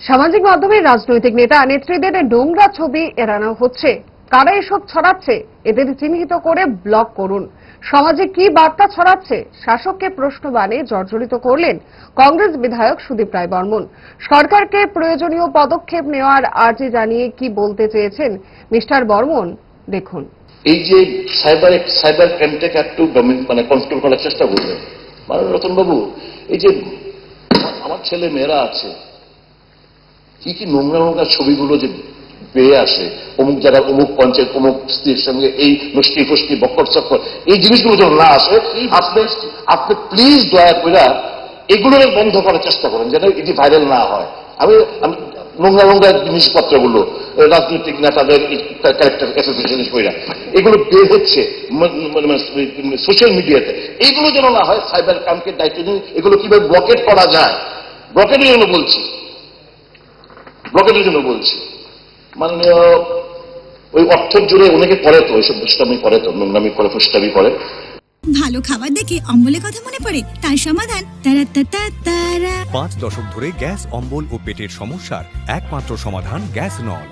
সামাজিক মাধ্যমে রাজনৈতিক নেতা নেত্রীদের নোংরা ছবি এড়ানো হচ্ছে। কারা এসব ছড়াচ্ছে, এদের চিহ্নিত করে ব্লক করুন। সমাজে কি বার্তা ছড়াচ্ছে, শাসককে প্রশ্নবাণে জর্জরিত করলেন কংগ্রেস বিধায়ক সুদীপ রায় বর্মন। সরকারকে প্রয়োজনীয় পদক্ষেপ নেওয়ার আর্জি জানিয়ে কি বলতে চেয়েছেন মিস্টার বর্মন, দেখুন। এই যে সাইবার সাইবার ক্রাইমটাকে একটু মানে কন্ট্রোল করার চেষ্টা করবেন মানে রতনবাবু, এই যে আমার ছেলে মেয়েরা আছে কি কি নোংরা নোংরা ছবিগুলো যে বেয়ে আসে অমুক জায়গার অমুক পঞ্চায়েত অমুক স্ত্রীর সঙ্গে এই নষ্টি ফষ্টি বক্কর চক্কর এই জিনিসগুলো যেন না আসে আপনি আপনি প্লিজ দয়া করে এগুলো বন্ধ করার চেষ্টা করেন যেন এটি ভাইরাল না হয়। আমি আমি নোংরা নোংরা জিনিসপত্রগুলো রাজনৈতিক নেতাদের ক্যারেক্টার অ্যাসোসিয়েশন কইরা এগুলো বের হচ্ছে সোশ্যাল মিডিয়াতে এইগুলো যেন না হয় সাইবার ক্রাইমকে দায়িত্ব নিয়ে এগুলো কীভাবে ব্লকেট করা যায়? ব্লকেটের জন্য বলছি। ব্লকেটের জন্য বলছি। মাননীয় ওই অর্থের জুড়ে অনেকে পড়ে তো ওইসব দুষ্টামি পড়ে তো নোংরামি করে ফুষ্টামি করে। ভালো খাবার দেখে অম্বলের কথা মনে পড়ে তার সমাধান তারা তারা। পাঁচ দশক ধরে গ্যাস অম্বল ও পেটের সমস্যার একমাত্র সমাধান গ্যাস নল